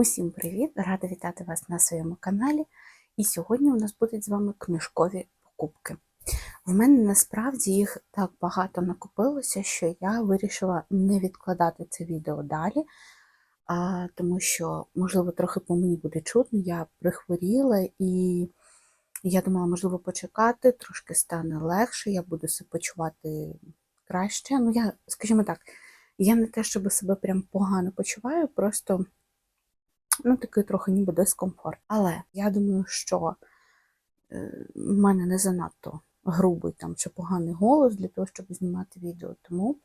Усім привіт! Рада вітати вас на своєму каналі. І сьогодні у нас будуть з вами книжкові покупки. В мене насправді їх так багато накопилося, що я вирішила не відкладати це відео далі, а, тому що, можливо, трохи по мені буде чутно, я прихворіла і я думала, можливо, почекати, трошки стане легше, я буду себе почувати краще. Ну, я, скажімо так, я не те, щоб себе прям погано почуваю, просто ну, такий трохи ніби дискомфорт. Але я думаю, що е, в мене не занадто грубий там чи поганий голос для того, щоб знімати відео. Тому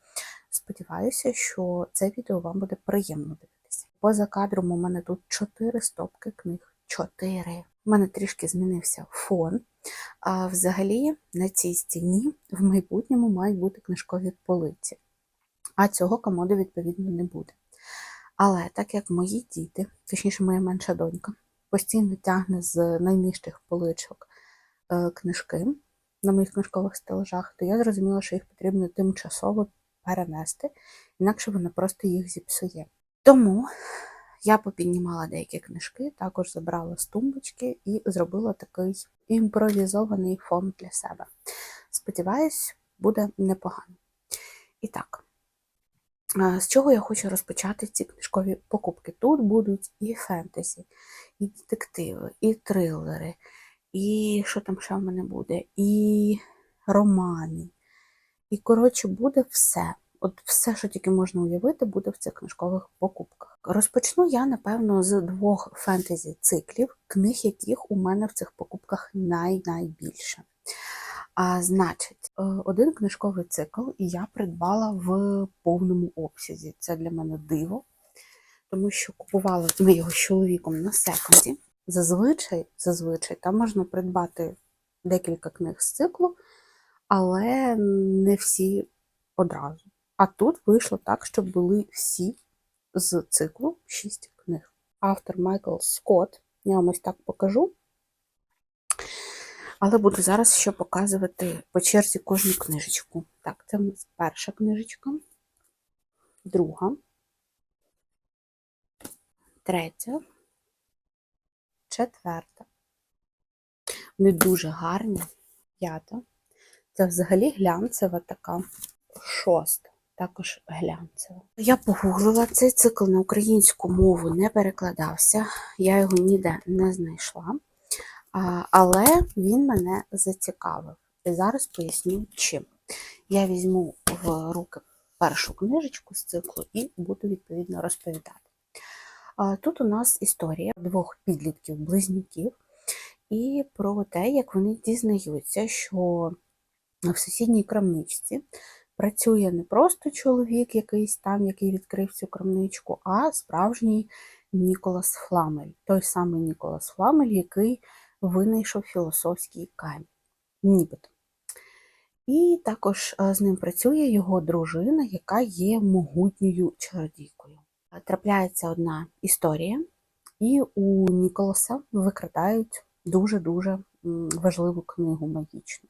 сподіваюся, що це відео вам буде приємно дивитися. Поза кадром у мене тут чотири стопки книг. Чотири. У мене трішки змінився фон. А взагалі на цій стіні в майбутньому мають бути книжкові полиці. А цього комоду, відповідно, не буде. Але так як мої діти, точніше, моя менша донька, постійно тягне з найнижчих поличок е, книжки на моїх книжкових стелажах, то я зрозуміла, що їх потрібно тимчасово перенести, інакше вона просто їх зіпсує. Тому я попіднімала деякі книжки, також забрала з тумбочки і зробила такий імпровізований фон для себе. Сподіваюсь, буде непогано. І так. З чого я хочу розпочати ці книжкові покупки? Тут будуть і фентезі, і детективи, і трилери, і що там ще в мене буде, і романи. І, коротше, буде все. От все, що тільки можна уявити, буде в цих книжкових покупках. Розпочну я, напевно, з двох фентезі-циклів, книг, яких у мене в цих покупках най-найбільше. А значить, е, один книжковий цикл я придбала в повному обсязі. Це для мене диво, тому що купували ми його з чоловіком на секонді. Зазвичай, зазвичай там можна придбати декілька книг з циклу, але не всі одразу. А тут вийшло так, що були всі з циклу шість книг. Автор Майкл Скотт, я вам ось так покажу. Але буду зараз ще показувати по черзі кожну книжечку. Так, це в нас перша книжечка, друга, третя, четверта. Вони дуже гарні. П'ята. Це взагалі глянцева така шоста. Також глянцева. Я погуглила цей цикл на українську мову не перекладався, я його ніде не знайшла. Але він мене зацікавив. І зараз поясню, чим. Я візьму в руки першу книжечку з циклу і буду відповідно розповідати. Тут у нас історія двох підлітків-близнюків і про те, як вони дізнаються, що в сусідній крамничці працює не просто чоловік, якийсь там, який відкрив цю крамничку, а справжній Ніколас Фламель. Той самий Ніколас Фламель, який винайшов філософський камінь, нібито. І також е, з ним працює його дружина, яка є могутньою чародійкою. Трапляється одна історія, і у Ніколаса викрадають дуже-дуже важливу книгу магічну.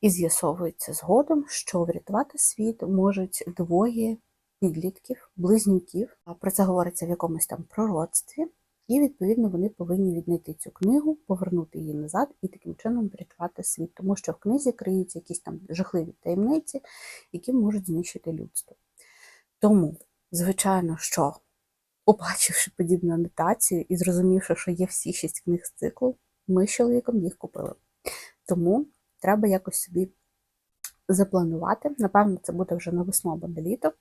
І з'ясовується згодом, що врятувати світ можуть двоє підлітків, близнюків. Про це говориться в якомусь там пророцтві. І, відповідно, вони повинні віднайти цю книгу, повернути її назад і таким чином врятувати світ, тому що в книзі криються якісь там жахливі таємниці, які можуть знищити людство. Тому, звичайно, що, побачивши подібну анотацію і зрозумівши, що є всі шість книг з циклу, ми з чоловіком їх купили. Тому треба якось собі запланувати. Напевно, це буде вже на весну або на літо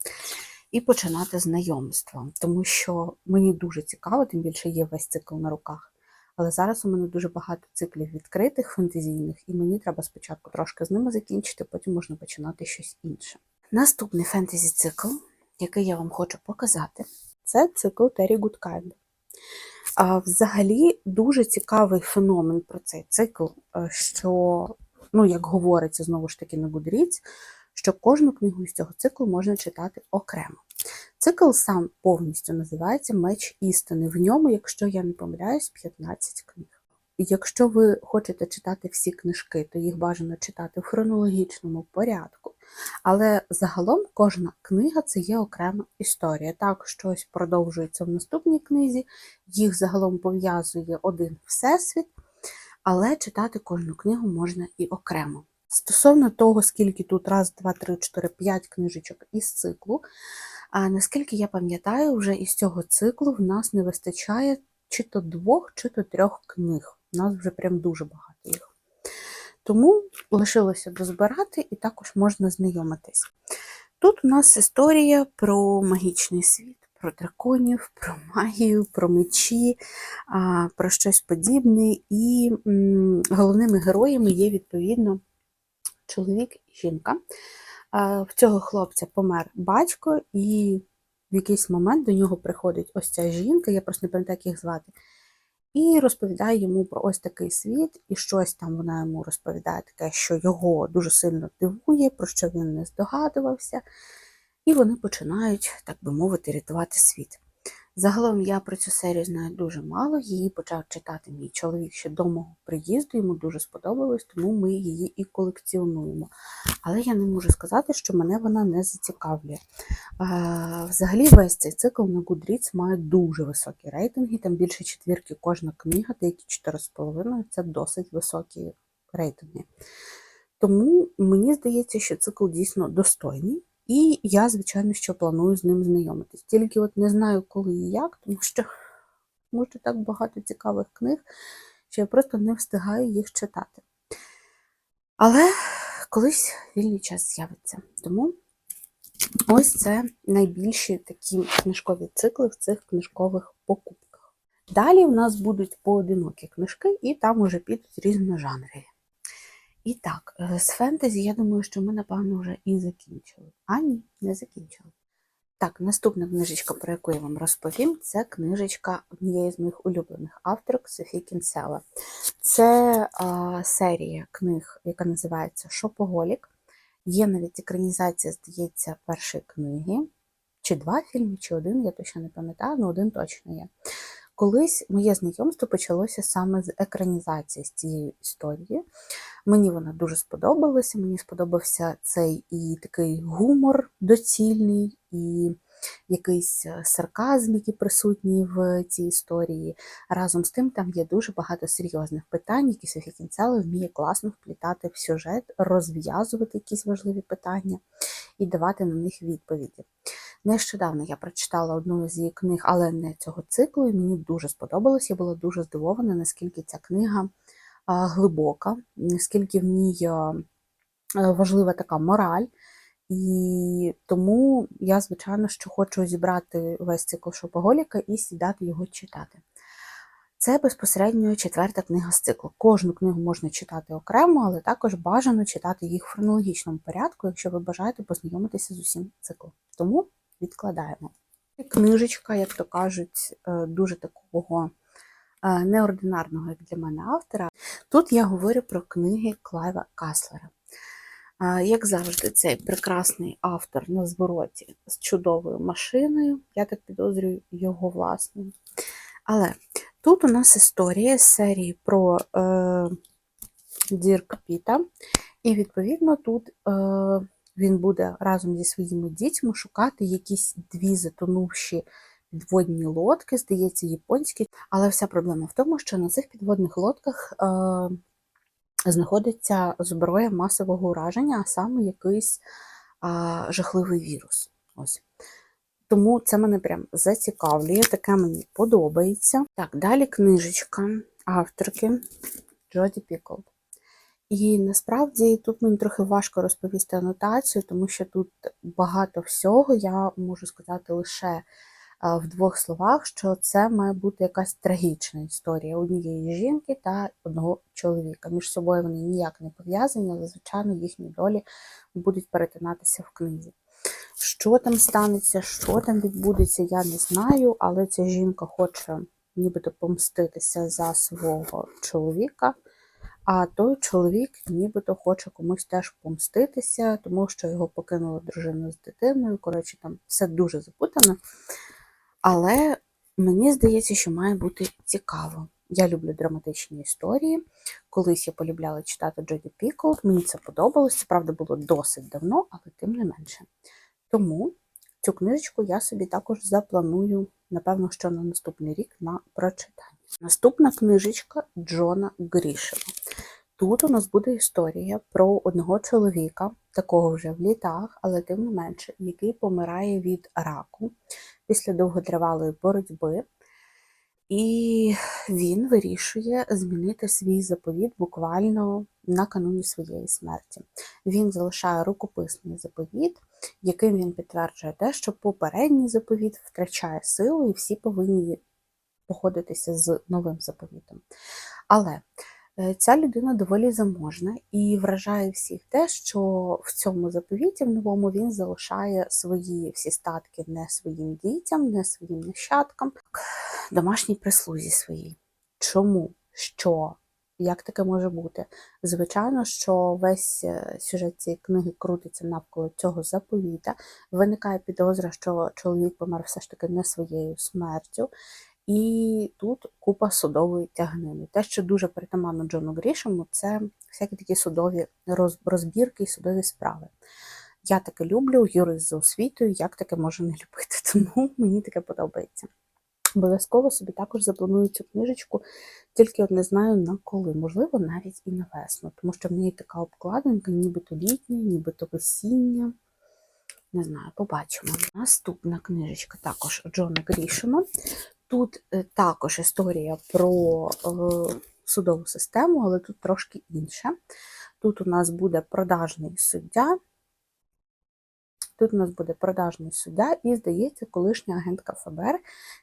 і починати знайомство, тому що мені дуже цікаво, тим більше є весь цикл на руках. Але зараз у мене дуже багато циклів відкритих фентезійних, і мені треба спочатку трошки з ними закінчити, потім можна починати щось інше. Наступний фентезі-цикл, який я вам хочу показати, це цикл Террі Гудкайнд. Взагалі дуже цікавий феномен про цей цикл, е, що, ну, як говориться знову ж таки на Goodreads, що кожну книгу з цього циклу можна читати окремо. Цикл сам повністю називається Меч істини. В ньому, якщо я не помиляюсь, 15 книг. Якщо ви хочете читати всі книжки, то їх бажано читати в хронологічному порядку. Але загалом кожна книга це є окрема історія. Так, щось продовжується в наступній книзі, їх загалом пов'язує один всесвіт, але читати кожну книгу можна і окремо. Стосовно того, скільки тут раз, два, три, чотири, п'ять книжечок із циклу, а наскільки я пам'ятаю, вже із цього циклу в нас не вистачає чи то двох, чи то трьох книг. У нас вже прям дуже багато їх. Тому лишилося дозбирати і також можна знайомитись. Тут у нас історія про магічний світ, про драконів, про магію, про мечі, про щось подібне. І головними героями є, відповідно, чоловік і жінка. В цього хлопця помер батько, і в якийсь момент до нього приходить ось ця жінка, я просто не пам'ятаю, як їх звати, і розповідає йому про ось такий світ, і щось там вона йому розповідає таке, що його дуже сильно дивує, про що він не здогадувався. І вони починають, так би мовити, рятувати світ. Загалом я про цю серію знаю дуже мало. Її почав читати мій чоловік ще до мого приїзду, йому дуже сподобалось, тому ми її і колекціонуємо. Але я не можу сказати, що мене вона не зацікавлює. Взагалі, весь цей цикл на Goodreads має дуже високі рейтинги, там більше четвірки кожна книга, деякі 4,5 це досить високі рейтинги. Тому мені здається, що цикл дійсно достойний. І я, звичайно, що планую з ним знайомитись. Тільки от не знаю, коли і як, тому що може так багато цікавих книг, що я просто не встигаю їх читати. Але колись вільний час з'явиться. Тому ось це найбільші такі книжкові цикли в цих книжкових покупках. Далі в нас будуть поодинокі книжки, і там уже підуть різножанрові. І так, е, з фентезі, я думаю, що ми, напевно, вже і закінчили. А ні, не закінчили. Так, наступна книжечка, про яку я вам розповім, це книжечка однієї з моїх улюблених авторок Софі Кінсела. Це а, серія книг, яка називається Шопоголік. Є навіть екранізація, здається, першої книги. Чи два фільми, чи один, я точно не пам'ятаю, але один точно є. Колись моє знайомство почалося саме з екранізації з цієї історії. Мені вона дуже сподобалася. Мені сподобався цей і такий гумор доцільний, і якийсь е, сарказм, який присутній в цій історії. Разом з тим, там є дуже багато серйозних питань, які Софі Кінцела вміє класно вплітати в сюжет, розв'язувати якісь важливі питання і давати на них відповіді. Нещодавно я прочитала одну з її книг, але не цього циклу, і мені дуже сподобалось. Я була дуже здивована, наскільки ця книга глибока, наскільки в ній важлива така мораль. І тому я, звичайно, що хочу зібрати весь цикл Шопоголіка і сідати його читати. Це безпосередньо четверта книга з циклу. Кожну книгу можна читати окремо, але також бажано читати їх в хронологічному порядку, якщо ви бажаєте познайомитися з усім циклом. Тому відкладаємо. Книжечка, як то кажуть, дуже такого неординарного, як для мене автора. Тут я говорю про книги Клайва Каслера. Як завжди, цей прекрасний автор на звороті з чудовою машиною, я так підозрюю його власною. Але тут у нас історія з серії про е, Дірк Піта, і, відповідно, тут е, він буде разом зі своїми дітьми шукати якісь дві затонувші підводні лодки, здається, японські. Але вся проблема в тому, що на цих підводних лодках е, знаходиться зброя масового ураження, а саме якийсь е, жахливий вірус. Ось. Тому це мене прям зацікавлює, таке мені подобається. Так, далі книжечка авторки Джоді Піклд. І насправді тут мені трохи важко розповісти анотацію, тому що тут багато всього я можу сказати лише в двох словах, що це має бути якась трагічна історія однієї жінки та одного чоловіка. Між собою вони ніяк не пов'язані, але, звичайно, їхні долі будуть перетинатися в книзі. Що там станеться, що там відбудеться, я не знаю, але ця жінка хоче нібито помститися за свого чоловіка. А той чоловік нібито хоче комусь теж помститися, тому що його покинула дружина з дитиною. Коротше, там все дуже запутано. Але мені здається, що має бути цікаво. Я люблю драматичні історії. Колись я полюбляла читати Джоді Піклд, мені це подобалось. Це правда було досить давно, але тим не менше. Тому цю книжечку я собі також запланую, напевно, що на наступний рік на прочитання. Наступна книжечка Джона Грішева. Тут у нас буде історія про одного чоловіка, такого вже в літах, але тим не менше, який помирає від раку після довготривалої боротьби. І він вирішує змінити свій заповіт буквально накануні своєї смерті. Він залишає рукописний заповіт, яким він підтверджує те, що попередній заповіт втрачає силу, і всі повинні походитися з новим заповітом. Але ця людина доволі заможна і вражає всіх те, що в цьому заповіті в новому він залишає свої всі статки не своїм дітям, не своїм нащадкам, домашній прислузі своїй. Чому? Що? Як таке може бути? Звичайно, що весь е, сюжет цієї книги крутиться навколо цього заповіта. Виникає підозра, що чоловік помер все ж таки не своєю смертю. І тут купа судової тягнини. Те, що дуже притаманно Джону Грішему, це всякі такі судові роз- розбірки і судові справи. Я таке люблю, юрист за освітою, як таке можу не любити, тому мені таке подобається. Обов'язково собі також запланую цю книжечку, тільки от не знаю на коли, можливо, навіть і на весну, тому що в неї така обкладинка, нібито літня, нібито весіння. Не знаю, побачимо. Наступна книжечка також Джона Грішема. Тут е, також історія про е, судову систему, але тут трошки інше. Тут у нас буде продажний суддя. Тут у нас буде продажний суддя і, здається, колишня агентка ФБР,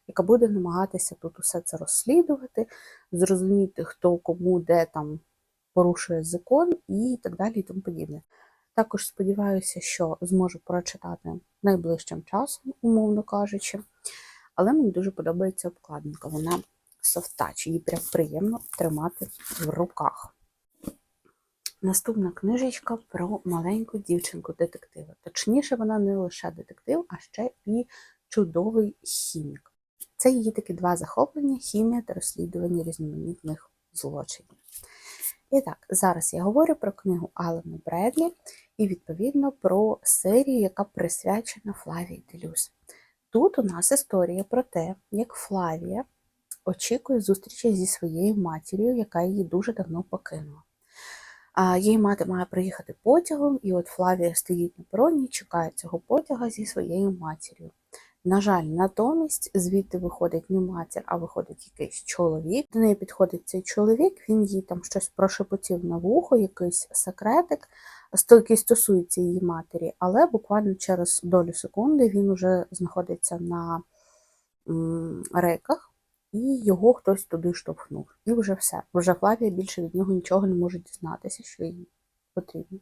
яка буде намагатися тут усе це розслідувати, зрозуміти, хто кому де там порушує закон і так далі і тому подібне. Також сподіваюся, що зможу прочитати найближчим часом, умовно кажучи. Але мені дуже подобається обкладинка. Вона софтач, її прям приємно тримати в руках. Наступна книжечка про маленьку дівчинку детектива. Точніше, вона не лише детектив, а ще і чудовий хімік. Це її такі два захоплення: хімія та розслідування різноманітних злочинів. І так, зараз я говорю про книгу Алана Бредлі і, відповідно, про серію, яка присвячена Флавії Делюс. Тут у нас історія про те, як Флавія очікує зустрічі зі своєю матір'ю, яка її дуже давно покинула. А її мати має приїхати потягом, і от Флавія стоїть на пероні, чекає цього потяга зі своєю матір'ю. На жаль, натомість звідти виходить не матір, а виходить якийсь чоловік. До неї підходить цей чоловік, він їй там щось прошепотів на вухо, якийсь секретик, який стосується її матері, але буквально через долю секунди він уже знаходиться на м, рейках, і його хтось туди штовхнув. І вже все. Вже Флавія більше від нього нічого не може дізнатися, що їй потрібно.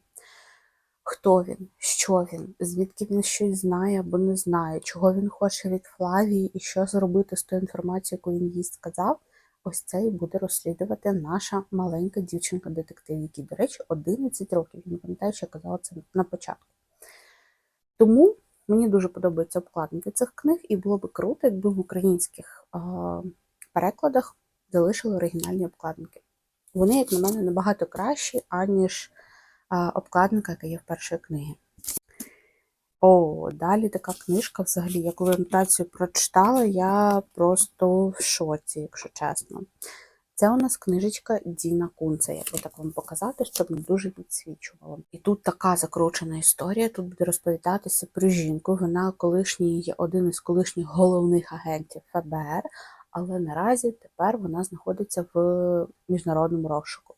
Хто він, що він, звідки він щось знає або не знає, чого він хоче від Флавії і що зробити з тою інформацією, яку він їй сказав. Ось це і буде розслідувати наша маленька дівчинка-детектив, якій, до речі, 11 років. Я не пам'ятаю, що я казала це на початку. Тому мені дуже подобаються обкладинки цих книг, і було би круто, якби в українських а, перекладах залишили оригінальні обкладинки. Вони, як на мене, набагато кращі, аніж а, обкладинка, яка є в першої книги. О, далі така книжка взагалі. Я коли анотацію прочитала, я просто в шоці, якщо чесно. Це у нас книжечка Діна Кунца, як би так вам показати, щоб не дуже підсвічувало. І тут така закручена історія. Тут буде розповідатися про жінку. Вона колишній є один із колишніх головних агентів ФБР, але наразі тепер вона знаходиться в міжнародному розшуку.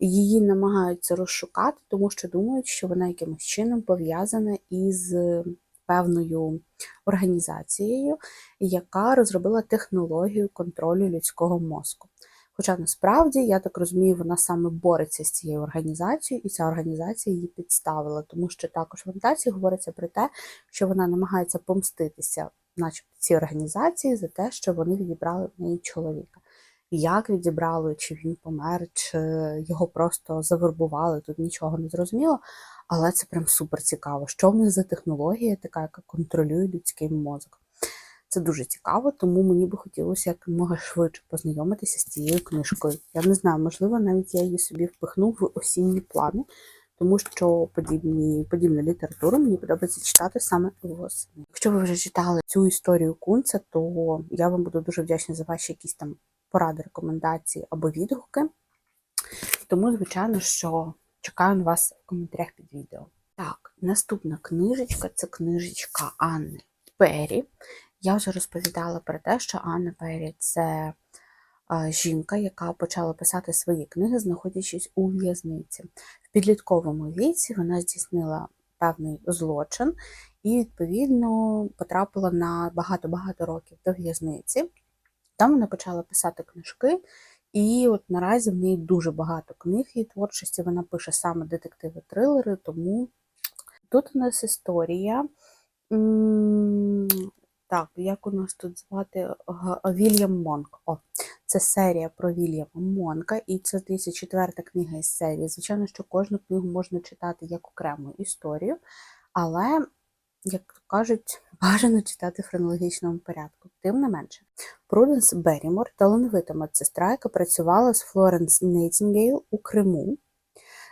Її намагаються розшукати, тому що думають, що вона якимось чином пов'язана із певною організацією, яка розробила технологію контролю людського мозку. Хоча насправді, я так розумію, вона саме бореться з цією організацією, і ця організація її підставила, тому що також в анотації говориться про те, що вона намагається помститися, начебто, цій організації за те, що вони відібрали в неї чоловіка. Як відібрали, чи він помер, чи його просто завербували, тут нічого не зрозуміло. Але це прям супер цікаво. Що в них за технологія така, яка контролює людський мозок? Це дуже цікаво, тому мені би хотілося якомога швидше познайомитися з цією книжкою. Я не знаю, можливо, навіть я її собі впихну в осінні плани, тому що подібні, подібну літературу мені подобається читати саме восени. Якщо ви вже читали цю історію Кунца, то я вам буду дуже вдячна за ваші якісь там поради, рекомендації або відгуки. Тому, звичайно, що чекаю на вас в коментарях під відео. Так, наступна книжечка це книжечка Анни Пері. Я вже розповідала про те, що Анна Пері це жінка, яка почала писати свої книги, знаходячись у в'язниці. В підлітковому віці вона здійснила певний злочин і, відповідно, потрапила на багато-багато років до в'язниці. Там вона почала писати книжки, і от наразі в неї дуже багато книг і творчості. Вона пише саме детективи-трилери, тому тут у нас історія. Так, як у нас тут звати Вільям Монк. О, це серія про Вільяма Монка, і це здається четверта книга із серії. Звичайно, що кожну книгу можна читати як окрему історію, але, як то кажуть, бажано читати в хронологічному порядку. Тим не менше, Пруденс Беррімор талановита медсестра, яка працювала з Флоренс Нейтінгейл у Криму,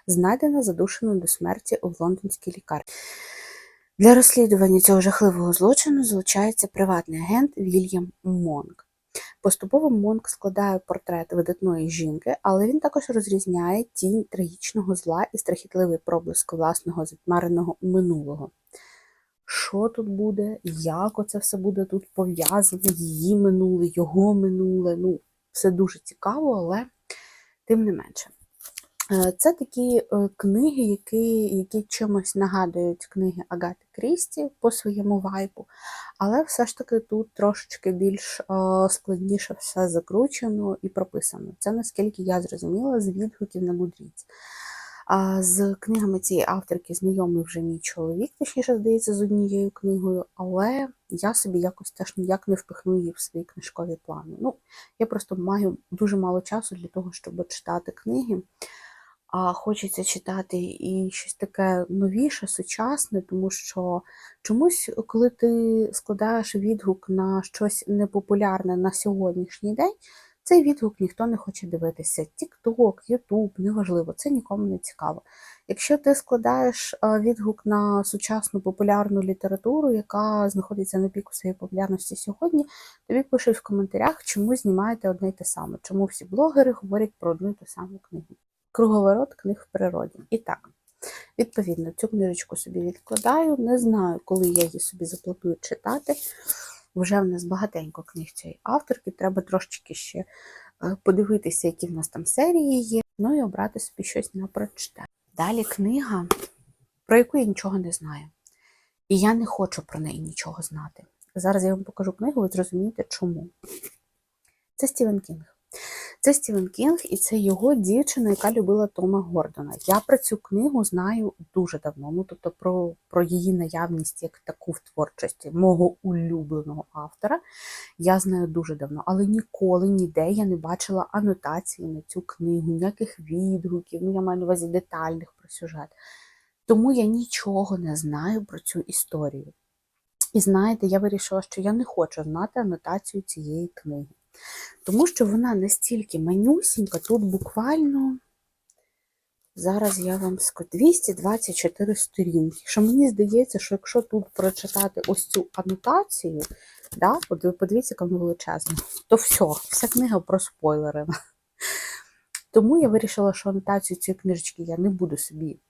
знайдена задушеною до смерті у лондонській лікарні. Для розслідування цього жахливого злочину залучається приватний агент Вільям Монк. Поступово Монк складає портрет видатної жінки, але він також розрізняє тінь трагічного зла і страхітливий проблиск власного затьмареного минулого. Що тут буде, як оце все буде тут пов'язане, її минуле, його минуле. Ну, все дуже цікаво, але тим не менше. Е, Це такі е, книги, які, які чимось нагадують книги Агати Крісті по своєму вайбу, але все ж таки тут трошечки більш е, складніше все закручено і прописано. Це наскільки я зрозуміла з відгуків на Goodreads. З книгами цієї авторки знайомий вже мій чоловік, точніше, здається, з однією книгою, але я собі якось теж ніяк не впихну її в свої книжкові плани. Ну, я просто маю дуже мало часу для того, щоб читати книги. А хочеться читати і щось таке новіше, сучасне, тому що чомусь, коли ти складаєш відгук на щось непопулярне на сьогоднішній день, цей відгук ніхто не хоче дивитися. TikTok, YouTube, неважливо, це нікому не цікаво. Якщо ти складаєш е, відгук на сучасну популярну літературу, яка знаходиться на піку своєї популярності сьогодні, тобі пишуть в коментарях, чому знімаєте одне й те саме, чому всі блогери говорять про одну й ту саму книгу. Круговорот книг в природі. І так, відповідно, цю книжечку собі відкладаю. Не знаю, коли я її собі запланую читати. Вже в нас багатенько книг цієї авторки, треба трошечки ще е, подивитися, які в нас там серії є, ну і обрати собі щось на прочитання. Далі книга, про яку я нічого не знаю. І я не хочу про неї нічого знати. Зараз я вам покажу книгу, ви зрозумієте, чому. Це Стівен Кінг. Це Стівен Кінг, і це його дівчина, яка любила Тома Гордона. Я про цю книгу знаю дуже давно. Ну, тобто про, про її наявність як таку в творчості мого улюбленого автора. Я знаю дуже давно, але ніколи ніде я не бачила анотації на цю книгу, ніяких відгуків, ну я маю на увазі детальних про сюжет. Тому я нічого не знаю про цю історію. І знаєте, я вирішила, що я не хочу знати анотацію цієї книги. Тому що вона настільки манюсінька, тут буквально, зараз я вам скажу, 224 сторінки. Що мені здається, що якщо тут прочитати ось цю анотацію, да, подивіться, яка величезна, то все, вся книга про спойлери. Тому я вирішила, що анотацію цієї книжечки я не буду собі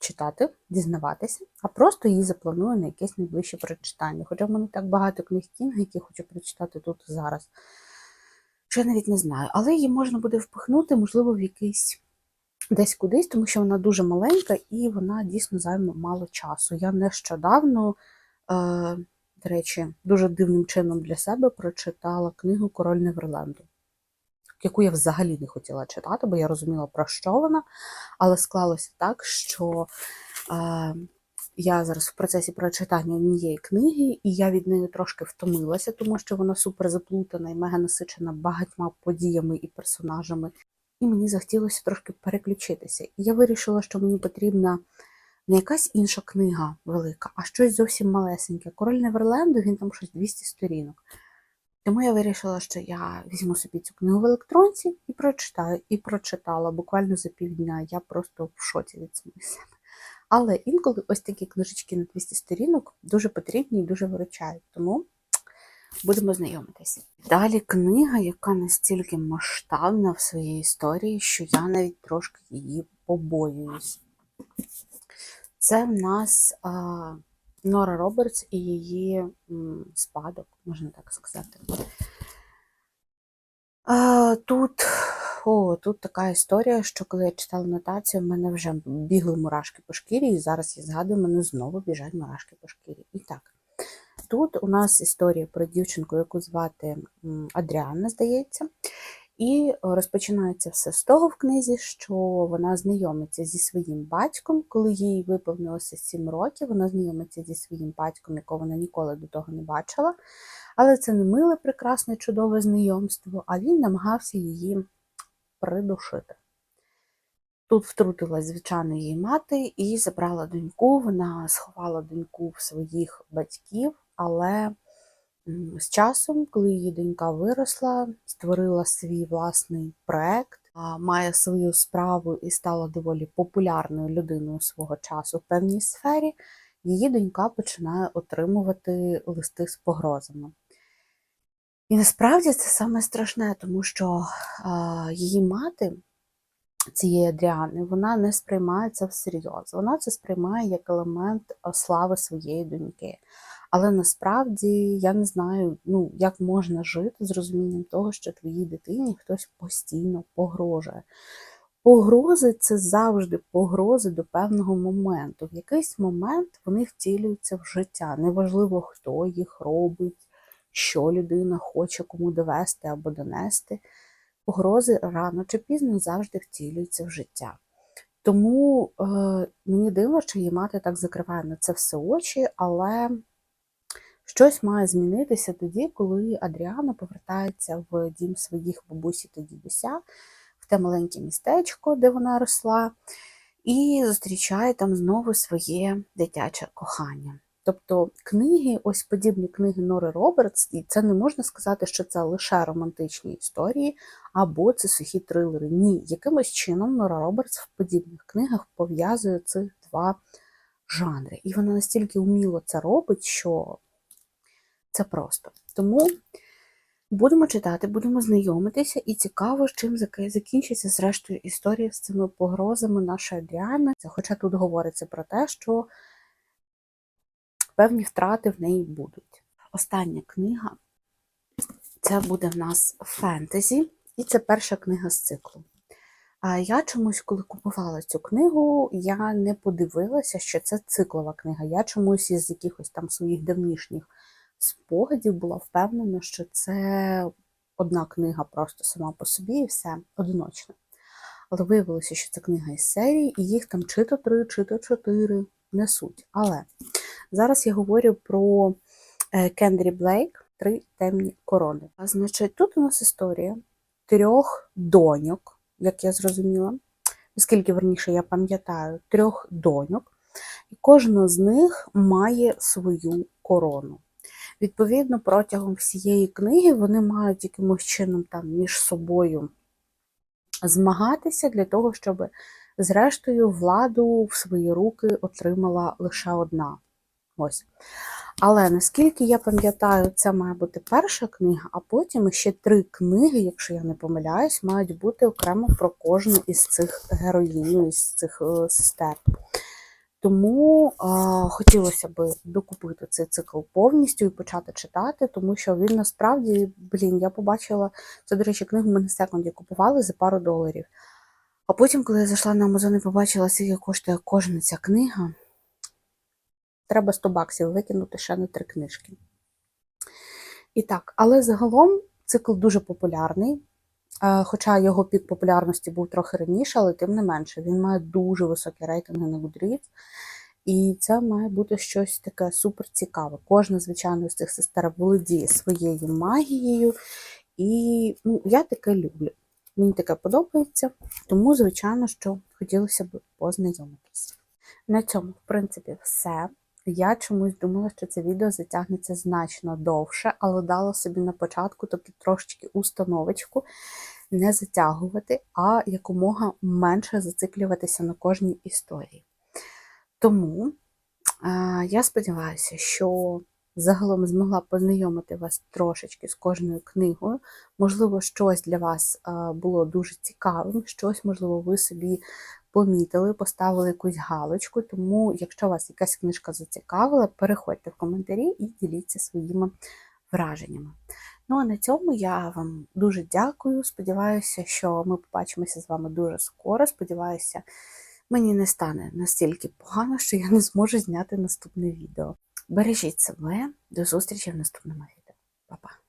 читати, дізнаватися, а просто її запланую на якесь найближче прочитання. Хоча в мене так багато книг Кінга, які хочу прочитати тут зараз що я навіть не знаю. Але її можна буде впихнути, можливо, в якийсь десь кудись, тому що вона дуже маленька і вона дійсно займе мало часу. Я нещодавно, е, до речі, дуже дивним чином для себе прочитала книгу Король Неверленду, яку я взагалі не хотіла читати, бо я розуміла, про що вона, але склалося так, що. Е, я зараз в процесі прочитання однієї книги, і я від неї трошки втомилася, тому що вона супер заплутана і мега насичена багатьма подіями і персонажами. І мені захотілося трошки переключитися. І я вирішила, що мені потрібна Не якась інша книга велика, а щось зовсім малесеньке. Король Неверленду, він там щось 200 сторінок. Тому я вирішила, що я візьму собі цю книгу в електронці і прочитаю. І прочитала буквально за півдня. Я просто в шоці від себе. Але інколи ось такі книжечки на 200 сторінок дуже потрібні і дуже виручають. Тому будемо знайомитися. Далі книга, яка настільки масштабна в своїй історії, що я навіть трошки її побоююсь. Це в нас а, Нора Робертс і її м, спадок, можна так сказати. А, тут, о, тут така історія, що коли я читала нотацію, в мене вже бігли мурашки по шкірі, і зараз я згадую, в мене знову біжать мурашки по шкірі. І так, тут у нас історія про дівчинку, яку звати Адріанна, здається. І розпочинається все з того в книзі, що вона знайомиться зі своїм батьком, коли їй виповнилося 7 років. Вона знайомиться зі своїм батьком, якого вона ніколи до того не бачила. Але це не миле, прекрасне, чудове знайомство, а він намагався її придушити. Тут втрутилась, звичайно, її мати і забрала доньку. Вона сховала доньку в своїх батьків, але з часом, коли її донька виросла, створила свій власний проект, має свою справу і стала доволі популярною людиною свого часу в певній сфері, її донька починає отримувати листи з погрозами. І насправді це саме страшне, тому що а, її мати цієї Адріани, вона не сприймає це всерйоз. Вона це сприймає як елемент слави своєї доньки. Але насправді я не знаю, ну, як можна жити з розумінням того, що твоїй дитині хтось постійно погрожує. Погрози це завжди погрози до певного моменту. В якийсь момент вони втілюються в життя. Неважливо, хто їх робить, що людина хоче кому довести або донести. Погрози рано чи пізно завжди втілюються в життя. Тому е, мені дивно, що її мати так закриває на це все очі, але щось має змінитися тоді, коли Адріана повертається в дім своїх бабусі та дідуся, в те маленьке містечко, де вона росла, і зустрічає там знову своє дитяче кохання. Тобто книги, ось подібні книги Нори Робертс, і це не можна сказати, що це лише романтичні історії, або це сухі трилери. Ні, якимось чином Нора Робертс в подібних книгах пов'язує цих два жанри. І вона настільки вміло це робить, що це просто. Тому будемо читати, будемо знайомитися, і цікаво, з чим закінчиться зрештою історія з цими погрозами нашої Адріани. Хоча тут говориться про те, що певні втрати в неї будуть. Остання книга це буде в нас фентезі, і це перша книга з циклу. А я чомусь, коли купувала цю книгу, я не подивилася, що це циклова книга. Я чомусь із якихось там своїх давнішніх спогадів була впевнена, що це одна книга просто сама по собі і все одиночна. Але виявилося, що це книга із серії, і їх там чи то три, чи то чотири несуть. Але зараз я говорю про е, Кендрі Блейк Три темні корони. А значить, тут у нас історія трьох доньок, як я зрозуміла, оскільки верніше я пам'ятаю, трьох доньок, і кожна з них має свою корону. Відповідно, протягом всієї книги вони мають якимось чином там між собою змагатися для того, щоб, зрештою, владу в свої руки отримала лише одна. Ось. Але наскільки я пам'ятаю, це має бути перша книга, а потім ще три книги, якщо я не помиляюсь, мають бути окремо про кожну із цих героїнь, ну, із цих е, сестер. Тому е, хотілося б докупити цей цикл повністю і почати читати, тому що він насправді, блін, я побачила, це, до речі, книгу ми на секунді купували за пару доларів. А потім, коли я зайшла на Амазон і побачила, скільки коштує кожна ця книга, треба 100 баксів викинути ще на три книжки. І так, але загалом цикл дуже популярний. Е, Хоча його пік популярності був трохи раніше, але тим не менше, він має дуже високі рейтинги на Goodreads. І це має бути щось таке супер цікаве. Кожна, звичайно, з цих сестер володіє своєю магією. І ну, я таке люблю. Мені таке подобається, тому, звичайно, що хотілося б познайомитися. На цьому, в принципі, все. Я чомусь думала, що це відео затягнеться значно довше, але дала собі на початку таки трошечки установочку не затягувати, а якомога менше зациклюватися на кожній історії. Тому е, я сподіваюся, що загалом змогла познайомити вас трошечки з кожною книгою. Можливо, щось для вас було дуже цікавим, щось, можливо, ви собі помітили, поставили якусь галочку. Тому, якщо вас якась книжка зацікавила, переходьте в коментарі і діліться своїми враженнями. Ну а на цьому я вам дуже дякую. Сподіваюся, що ми побачимося з вами дуже скоро. Сподіваюся, мені не стане настільки погано, що я не зможу зняти наступне відео. Бережіть себе, до зустрічі в наступному відео. Па-па!